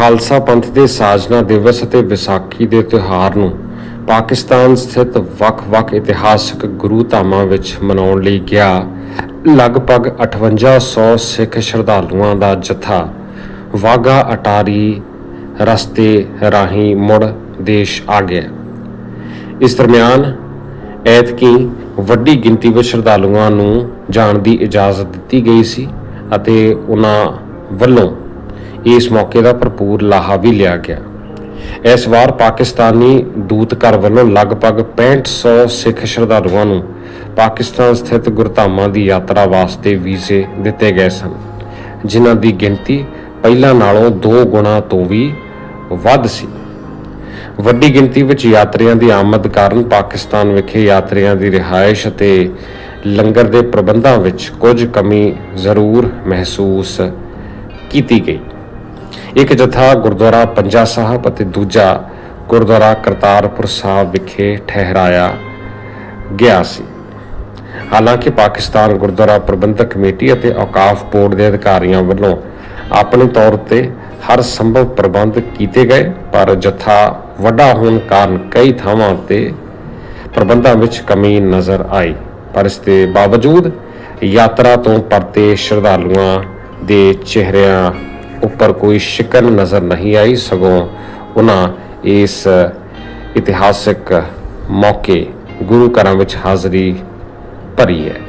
ਖਾਲਸਾ ਪੰਥ ਦੇ ਸਾਜਨਾ ਦਿਵਸ ਅਤੇ ਵਿਸਾਖੀ ਦੇ ਤਿਉਹਾਰ ਨੂੰ ਪਾਕਿਸਤਾਨ ਸਥਿਤ ਵੱਖ-ਵੱਖ ਇਤਿਹਾਸਕ ਗੁਰੂ ਧਾਮਾਂ ਵਿੱਚ ਮਨਾਉਣ ਲਈ ਗਿਆ, ਲਗਭਗ 5800 ਸਿੱਖ ਸ਼ਰਧਾਲੂਆਂ ਦਾ ਜਥਾ। ਵਾਗਾ ਅਟਾਰੀ ਰਸਤੇ ਰਾਹੀਂ ਮੁੜ ਦੇਸ਼ ਆ ਗਿਆ। ਇਸ ਦਰਮਿਆਨ ਐਤਕੀ ਵੱਡੀ ਗਿਣਤੀ ਵਿੱਚ ਸ਼ਰਧਾਲੂਆਂ ਨੂੰ ਜਾਣ ਦੀ ਇਜਾਜ਼ਤ ਦਿੱਤੀ ਗਈ ਸੀ ਅਤੇ ਉਹਨਾਂ ਵੱਲੋਂ ਇਸ ਮੌਕੇ ਦਾ ਭਰਪੂਰ ਲਾਹਾ ਵੀ ਲਿਆ ਗਿਆ। ਇਸ ਵਾਰ ਪਾਕਿਸਤਾਨੀ ਦੂਤਘਰ ਵੱਲੋਂ ਲਗਭਗ 6500 ਸਿੱਖ ਸ਼ਰਧਾਲੂਆਂ ਨੂੰ ਪਾਕਿਸਤਾਨ ਸਥਿਤ ਗੁਰਧਾਮਾਂ ਦੀ ਯਾਤਰਾ ਵਾਸਤੇ ਵੀਜ਼ੇ ਦਿੱਤੇ ਗਏ ਸਨ, ਜਿਨ੍ਹਾਂ ਦੀ ਗਿਣਤੀ ਪਹਿਲਾਂ ਨਾਲੋਂ 2 ਗੁਣਾ ਤੋਂ ਵੀ ਵੱਧ ਸੀ। ਵੱਡੀ ਗਿਣਤੀ ਵਿੱਚ ਯਾਤਰੀਆਂ ਦੀ ਆਮਦ ਕਾਰਨ ਪਾਕਿਸਤਾਨ ਵਿਖੇ ਯਾਤਰੀਆਂ ਦੀ ਰਿਹਾਇਸ਼ ਅਤੇ ਲੰਗਰ ਦੇ ਪ੍ਰਬੰਧਾਂ ਵਿੱਚ ਕੁਝ ਕਮੀ ਜ਼ਰੂਰ ਮਹਿਸੂਸ ਕੀਤੀ ਗਈ। ਇੱਕ ਜਥਾ ਗੁਰਦੁਆਰਾ ਪੰਜਾ ਸਾਹਿਬ ਅਤੇ ਦੂਜਾ ਗੁਰਦੁਆਰਾ ਕਰਤਾਰਪੁਰ ਸਾਹਿਬ ਵਿਖੇ ਠਹਿਰਾਇਆ ਗਿਆ ਸੀ। ਹਾਲਾਂਕਿ ਪਾਕਿਸਤਾਨ ਗੁਰਦੁਆਰਾ ਪ੍ਰਬੰਧਕ ਕਮੇਟੀ ਅਤੇ ਔਕਾਫ ਬੋਰਡ ਦੇ ਅਧਿਕਾਰੀਆਂ ਵੱਲੋਂ ਆਪਣੇ ਤੌਰ ਤੇ ਹਰ ਸੰਭਵ ਪ੍ਰਬੰਧ ਕੀਤੇ ਗਏ, ਪਰ ਜਥਾ ਵੱਡਾ ਹੋਣ ਕਾਰਨ ਕਈ ਥਾਵਾਂ ਤੇ ਪ੍ਰਬੰਧਾਂ ਵਿੱਚ ਕਮੀ ਨਜ਼ਰ ਆਈ। ਪਰ ਇਸ ਦੇ ਬਾਵਜੂਦ ਯਾਤਰਾ ਤੋਂ ਪਰਤੇ ਸ਼ਰਧਾਲੂਆਂ ਦੇ ਚਿਹਰਿਆਂ ਉੱਪਰ ਕੋਈ ਸ਼ਿਕਨ ਨਜ਼ਰ ਨਹੀਂ ਆਈ, ਸਗੋਂ ਉਹਨਾਂ ਇਸ ਇਤਿਹਾਸਿਕ ਮੌਕੇ ਗੁਰੂ ਘਰਾਂ ਵਿੱਚ ਹਾਜ਼ਰੀ ਭਰੀ ਹੈ।